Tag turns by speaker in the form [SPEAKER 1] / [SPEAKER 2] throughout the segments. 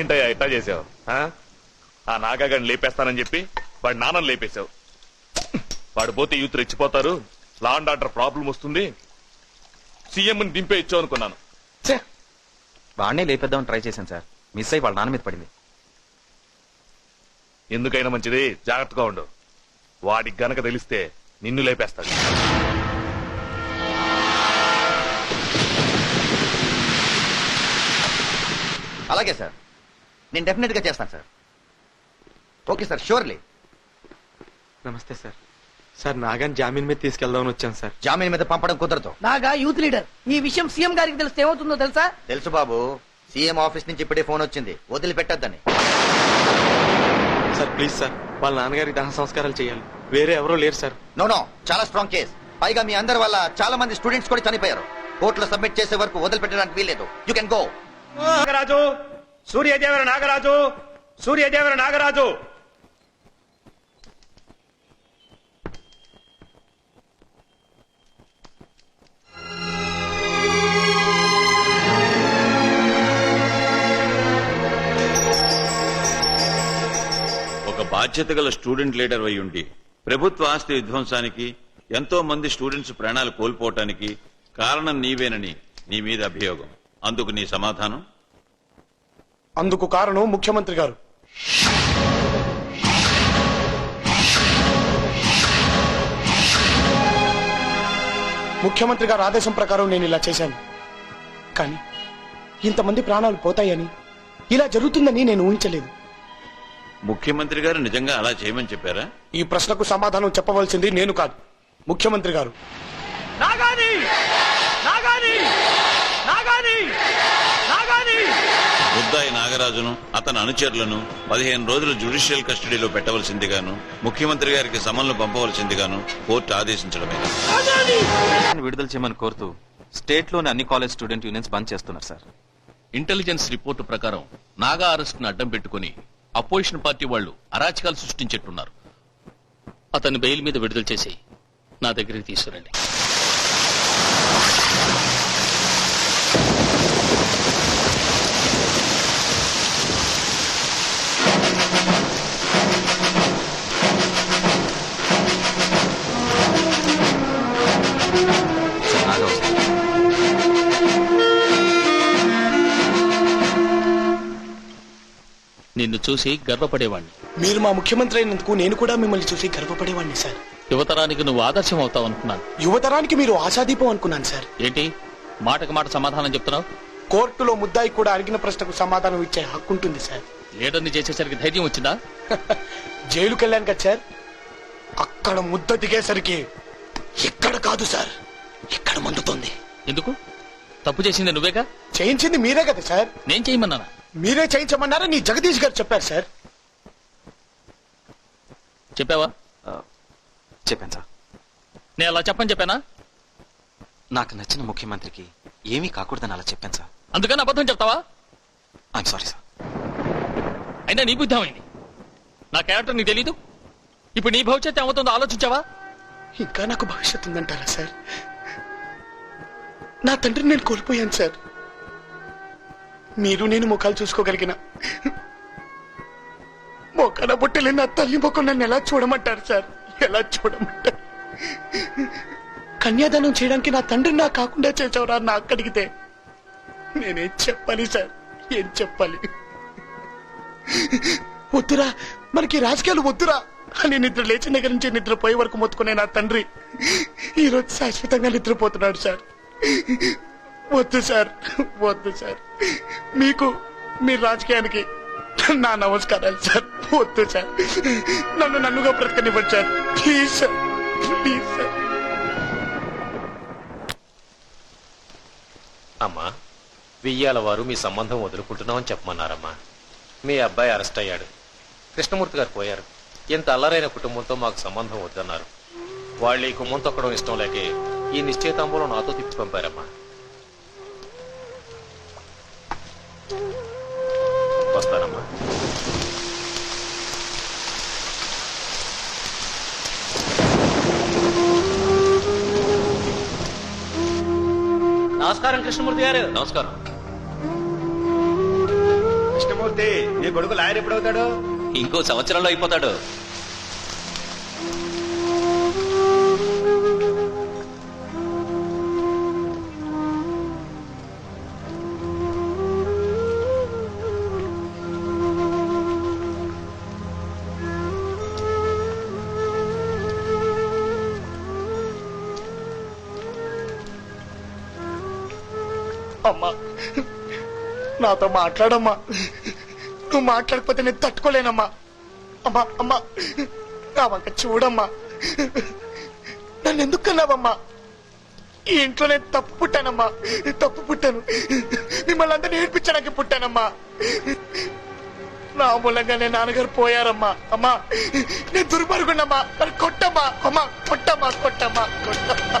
[SPEAKER 1] ఇదేంటయ్యా ఎట్టా చేసావు? ఆ? నాగాగాడిని లేపేస్తానని చెప్పి వాడి నాన్నని లేపేశావు. వాడు పోతే యూత్ రెచ్చిపోతారు. లా అండ్ ఆర్డర్ ప్రాబ్లం వస్తుంది. సీఎంని దింపే ఇచ్చావు అనుకున్నాను!
[SPEAKER 2] వాడినే లేపేద్దామని ట్రై చేశాను సార్. మిస్ అయ్యి వాళ్ళ నాన్న మీద పడింది.
[SPEAKER 1] ఎందుకైనా మంచిది? జాగ్రత్తగా ఉండు. వాడికి గనక తెలిస్తే నిన్ను లేపేస్తాడు.
[SPEAKER 3] అలాగే సార్. నేను డెఫినెట్గా చేస్తాను sir okay sir surely
[SPEAKER 4] namaste sir sir నాగాన్ జామీన్ మీద తీసుకెళ్దామని వచ్చాను సార్
[SPEAKER 3] జామీన్ మీద పంపడం కుదరదు.
[SPEAKER 5] నాగా యూత్ లీడర్ ఈ విషయం సీఎం గారికి తెలిస్తే ఏమవుతుందో తెలుసా?
[SPEAKER 3] తెలుసు బాబు. సీఎం ఆఫీస్ నుంచి ఇప్పుడే ఫోన్ వచ్చింది. వదిలిపెట్టద్దని.
[SPEAKER 4] సార్ ప్లీజ్ సార్ వాళ్ళ నాన్నగారికి దహన సంస్కారాలు చేయాలి. వేరే ఎవరో లేరు సార్
[SPEAKER 3] నో నో చాలా స్ట్రాంగ్ కేస్ పైగా మీ అందరి వల్ల చాలా మంది స్టూడెంట్స్ కూడా చనిపోయారు. కోర్టులో సబ్మిట్ చేసే వరకు వదిలిపెట్టడానికి వీల్లేదు. You can go
[SPEAKER 6] Nagaraju! Suryadevara Nagaraju! Suryadevara Nagaraju!
[SPEAKER 7] ఒక బాధ్యత గల స్టూడెంట్ లీడర్ అయి ఉండి ప్రభుత్వ ఆస్తి విధ్వంసానికి ఎంతో మంది స్టూడెంట్స్ ప్రాణాలు కోల్పోవటానికి కారణం నీవేనని నీ మీద అభియోగం. అందుకు నీ సమాధానం?
[SPEAKER 8] అందుకు కారణం ముఖ్యమంత్రి గారు. ముఖ్యమంత్రి గారు ఆదేశం ప్రకారం నేను ఇలా చేశాను. కానీ ఇంతమంది ప్రాణాలు పోతాయని ఇలా జరుగుతుందని నేను ఊహించలేదు.
[SPEAKER 7] ముఖ్యమంత్రి గారు నిజంగా అలా చేయమని చెప్పారా?
[SPEAKER 8] ఈ ప్రశ్నకు సమాధానం చెప్పవలసింది నేను కాదు ముఖ్యమంత్రి గారు.
[SPEAKER 6] నాగాని! నాగాని! నాగాని నాగాని
[SPEAKER 7] ముద్దాయి నాగరాజును అతని అనుచరులను పదిహేను రోజులు జ్యుడిషియల్ కస్టడీలో పెట్టవలసిందిగాను ముఖ్యమంత్రి గారికి సమన్లు పంపవలసిందిగాను కోర్టు ఆదేశించడమే.
[SPEAKER 2] విడుదల చేయమని కోరుతూ స్టేట్లోని అన్ని కాలేజ్ స్టూడెంట్ యూనియన్స్ బంద్ చేస్తున్నారు సార్.
[SPEAKER 9] ఇంటెలిజెన్స్ రిపోర్టు ప్రకారం నాగా అరెస్ట్ను అడ్డం పెట్టుకుని అపోజిషన్ పార్టీ వాళ్ళు అరాచకాలు సృష్టించేట్టున్నారు. అతన్ని బెయిల్ మీద విడుదల చేసి నా దగ్గరికి తీసుకురండి. చూసి గర్వపడేవాణ్ణి.
[SPEAKER 8] మీరు మా ముఖ్యమంత్రి అయినందుకు నేను కూడా మిమ్మల్ని చూసి గర్వపడేవాడిని సార్.
[SPEAKER 9] యువతరానికి నువ్వు ఆదర్శం అవుతావు అనుకున్నాను.
[SPEAKER 8] యువతరానికి మీరు ఆశాదీపం అనుకున్నాను సార్.
[SPEAKER 9] ఏంటి? మాటకు మాట సమాధానం చెప్తున్నావు?
[SPEAKER 8] కోర్టులో ముద్దాయి కూడా అడిగిన ప్రశ్నకు సమాధానం ఇచ్చే హక్కు ఉంటుంది సార్.
[SPEAKER 9] లీడర్ని చేసేసరికి ధైర్యం వచ్చిందా?
[SPEAKER 8] జైలుకి వెళ్ళాను కదా సార్. అక్కడ ముద్ద దిగేసరికి ఇక్కడ కాదు సార్. ఇక్కడ మండుతోంది
[SPEAKER 9] ఎందుకు? తప్పు చేసింది నువ్వేగా?
[SPEAKER 8] చేయించింది మీరే కదా సార్.
[SPEAKER 9] నేను చేయమన్నానా?
[SPEAKER 8] మీరే చేయించమన్నారా నీ జగదీష్ గారు చెప్పారు సార్.
[SPEAKER 9] చెప్పావా?
[SPEAKER 2] చెప్పాను సార్.
[SPEAKER 9] నేను అలా చెప్పని చెప్పానా?
[SPEAKER 2] నాకు నచ్చిన ముఖ్యమంత్రికి ఏమీ కాకూడదని అలా చెప్పాను సార్.
[SPEAKER 9] అందుకని అబద్ధం చెప్తావా?
[SPEAKER 2] I'm sorry sir.
[SPEAKER 9] అయినా నీ బుద్ధి ఏమైంది? నా క్యారెక్టర్ నీకు తెలీదు? ఇప్పుడు నీ భవిష్యత్తు ఏమవుతుందో ఆలోచించావా?
[SPEAKER 8] ఇంకా నాకు భవిష్యత్తు ఉందంటారా సార్? నా తండ్రిని నేను కోల్పోయాను సార్. మీరు నేను ముఖాలు చూసుకోగలిగిన మొక్కన బుట్టలే నా తల్లి ముఖం నన్ను ఎలా చూడమంటారు సార్? ఎలా చూడమంటారు? కన్యాదానం చేయడానికి నా తండ్రి నా కాకుండా చేసావురా నా అక్కడికితే నేనేం చెప్పాలి సార్? ఏం చెప్పాలి? వద్దురా మనకి రాజకీయాలు వద్దురా అని నిద్ర లేచిన దగ్గర నుంచి నిద్రపోయే వరకు మొత్తుకునే నా తండ్రి ఈ రోజు శాశ్వతంగా నిద్రపోతున్నాడు సార్. వద్దు సార్ వద్దు సార్. మీకు మీ రాజకీయానికి నా నమస్కారాలు సార్. వద్దు సార్. నన్ను నన్నుగా బ్రతకనివ్వండి sir. Please sir please sir.
[SPEAKER 10] అమ్మా వెయ్యాల వారు మీ సంబంధం వదులుకుంటున్నామని చెప్పమన్నారమ్మా. మీ అబ్బాయి అరెస్ట్ అయ్యాడు. కృష్ణమూర్తి గారు పోయారు. ఇంత అల్లరైన కుటుంబంతో మాకు సంబంధం వద్దన్నారు. వాళ్ళు ఈ కుమ్మం తొక్కడం ఇష్టం లేకే ఈ నిశ్చయితాంబూలం నాతో తిప్పి పంపారమ్మా. వస్తానమ్మా.
[SPEAKER 6] నమస్కారం కృష్ణమూర్తి గారు.
[SPEAKER 10] నమస్కారం.
[SPEAKER 3] కృష్ణమూర్తి
[SPEAKER 6] మూర్తి నీ కొడుకు లాయర్ ఎప్పుడు అవుతాడు
[SPEAKER 2] ఇంకో సంవత్సరంలో అయిపోతాడు.
[SPEAKER 8] అమ్మా. నాతో మాట్లాడమ్మా. నువ్వు మాట్లాడకపోతే నేను తట్టుకోలేనమ్మా. అమ్మా అమ్మా. నా వంక చూడమ్మా. నన్ను ఎందుకు కన్నావమ్మా? ఈ ఇంట్లో నేను తప్పు పుట్టానమ్మా. తప్పు పుట్టాను. మిమ్మల్ని అందరినీ ఏడ్పించడానికి పుట్టానమ్మా. నా మూలంగా నేను నాన్నగారు పోయారమ్మా. అమ్మా నేను దుర్మార్గుండమ్మా మరి కొట్టమ్మా. అమ్మా కొట్టమ్మా కొట్టమ్మా కొట్టమ్మా.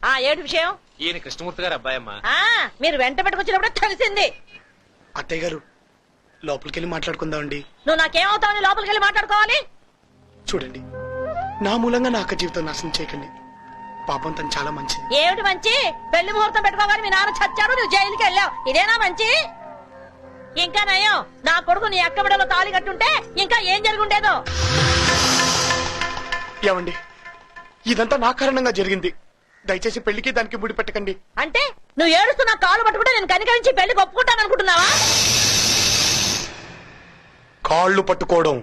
[SPEAKER 5] ఆ ఏడు విషయం?
[SPEAKER 10] ఈయన కృష్ణమూర్తి గారు అబ్బాయి అమ్మా
[SPEAKER 5] ఆ మీరు వెంట పెట్టుకొచ్చినప్పుడు తెలిసింది
[SPEAKER 8] అత్తయ్య గారు లోపలికి వెళ్ళి మాట్లాడుకుందాం అండి.
[SPEAKER 5] నువ్వు నాకేమవుతావని లోపలికి వెళ్ళి మాట్లాడుకోవాలి?
[SPEAKER 8] చూడండి నా మూలంగా నా అక్క జీవితం నాశనం చేయకండి. పాపం తను చాలా మంచిది.
[SPEAKER 5] ఏమిటి మంచి? పెళ్ళి ముహూర్తం పెట్టుకోవాలి మీ నాన్న చచ్చాడు నువ్వు జైలుకి వెళ్ళావు. ఇదేనా మంచి? ఇంకా నయం నా కొడుకు నీ అక్క బిడలో తాళి కట్టుంటే ఇంకా ఏం జరుగుండేదో?
[SPEAKER 8] ఏమండి ఇదంతా నా కారణంగా జరిగింది. దయచేసి పెళ్ళికి దానికి ముడి పెట్టకండి.
[SPEAKER 5] అంటే నువ్వు ఏడుస్తూ నా కాలు పట్టుకుంటే నేను కనికరించి పెళ్ళి ఒప్పుకుంటాను అనుకుంటున్నావా?
[SPEAKER 8] కాళ్ళు పట్టుకోవడం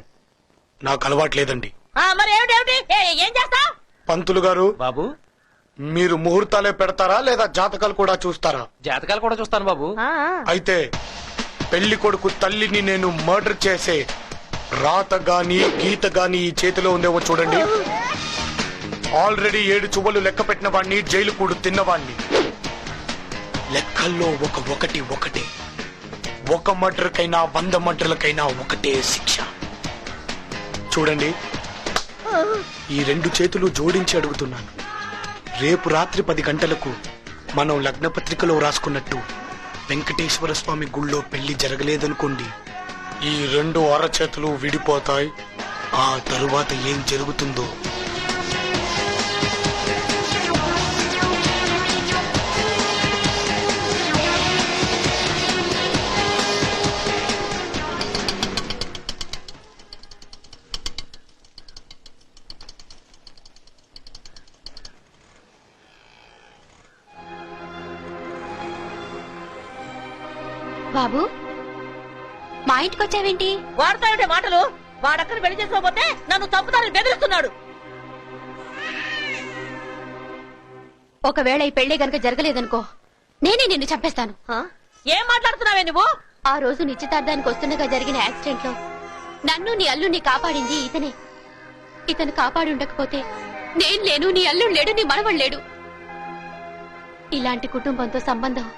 [SPEAKER 8] నాకు అలవాట్లేదండి
[SPEAKER 5] ఆ, మరి ఏమిటి ఏమిటి? ఏ- ఏం చేస్తావు?
[SPEAKER 8] పంతులు గారు
[SPEAKER 10] బాబు.
[SPEAKER 8] మీరు ముహూర్తాలే పెడతారా లేదా జాతకాలు కూడా చూస్తారా?
[SPEAKER 10] జాతకాలు కూడా చూస్తాను బాబు.
[SPEAKER 8] అయితే పెళ్ళి కొడుకు తల్లిని నేను మర్డర్ చేసే రాత గాని గీత గాని ఈ చేతిలో ఉందేమో చూడండి. ఆల్రెడీ ఏడు చువ్వలు లెక్క పెట్టిన వాడిని జైలు కూడు తిన్నవాణ్ణి లెక్కల్లో ఒక ఒకటి ఒకటి. ఒక మర్డర్కైనా వంద మర్డర్లకైనా ఒకటే శిక్ష. చూడండి. ఈ రెండు చేతులు జోడించి అడుగుతున్నాను. రేపు రాత్రి పది గంటలకు మనం లగ్నపత్రికలో రాసుకున్నట్టు వెంకటేశ్వర స్వామి గుళ్ళో పెళ్ళి జరగలేదనుకోండి. ఈ రెండు అరచేతులు విడిపోతాయి. ఆ తరువాత ఏం జరుగుతుందో
[SPEAKER 11] మా ఇంటికి వచ్చావేంటి?
[SPEAKER 5] వాడుతా ఏమిటి మాటలు. వాడక్కని పెళ్ళి చేసుకోకపోతే నన్ను చంపుతానని బెదిరిస్తున్నాడు.
[SPEAKER 11] ఒకవేళ ఈ పెళ్ళి గనక జరగలేదనుకో నేనే నిన్ను చంపేస్తాను.
[SPEAKER 5] ఆ? ఏం మాట్లాడుతున్నావే నువ్వు?
[SPEAKER 11] ఆ రోజు నిశ్చితార్థానికి వస్తుండగా జరిగిన యాక్సిడెంట్లో నన్ను నీ అల్లుణ్ణి కాపాడింది ఇతనే. ఇతను కాపాడి ఉండకపోతే నేను లేను నీ అల్లుడు లేడు నీ మనవడు లేడు. ఇలాంటి కుటుంబంతో సంబంధం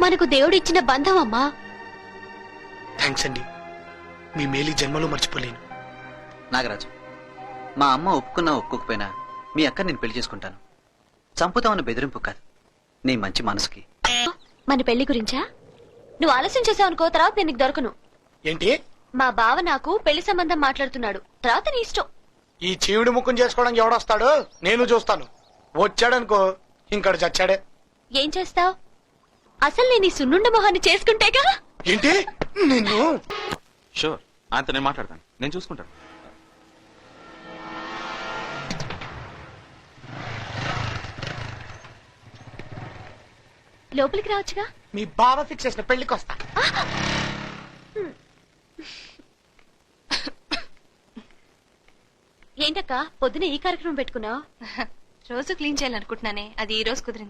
[SPEAKER 11] మనకు దేవుడిచ్చిన బంధం అమ్మా.
[SPEAKER 8] థ్యాంక్స్ అండి. మీ మేలు జన్మలో మర్చిపోలేను.
[SPEAKER 12] నాగరాజు మా అమ్మ ఒప్పుకున్నా ఒప్పుకోకపోయినా మీ అక్క నేను పెళ్ళి చేసుకుంటాను. చంపుతామన్న బెదిరింపు కాదు. నీ మంచి మనసుకి.
[SPEAKER 11] మన పెళ్ళి గురించా? నువ్వు ఆలస్యం చేసావు అనుకో తర్వాత నేను నీకు దొరకను.
[SPEAKER 8] ఏంటి?
[SPEAKER 11] మా బావ నాకు పెళ్ళి సంబంధం మాట్లాడుతున్నాడు. తర్వాత నీ ఇష్టం.
[SPEAKER 8] ఈ చీవుడి ముఖం చేసుకోవడానికి ఎవడొస్తాడు? నేను చూస్తాను. వచ్చాడనుకో ఇంకడు చచ్చాడే.
[SPEAKER 11] ఏం చేస్తావ్? అసలు నేను ఈ సున్నుండ మొహాన్ని చేసుకుంటేగా?
[SPEAKER 8] ఏంటి? నిన్ను?
[SPEAKER 2] షూర్. ఆయనతో నేను మాట్లాడతాను. నేను చూసుకుంటాను.
[SPEAKER 11] లోపలికి రావచ్చుగా?
[SPEAKER 8] మీ బావ ఫిక్స్ చేసిన పెళ్ళికి వస్తా.
[SPEAKER 11] ఏంటక్క? పొద్దున ఈ కార్యక్రమం పెట్టుకున్నావు?
[SPEAKER 13] రోజు క్లీన్ చేయాలనుకుంటున్నానే. అది ఈ రోజు కుదిరింది.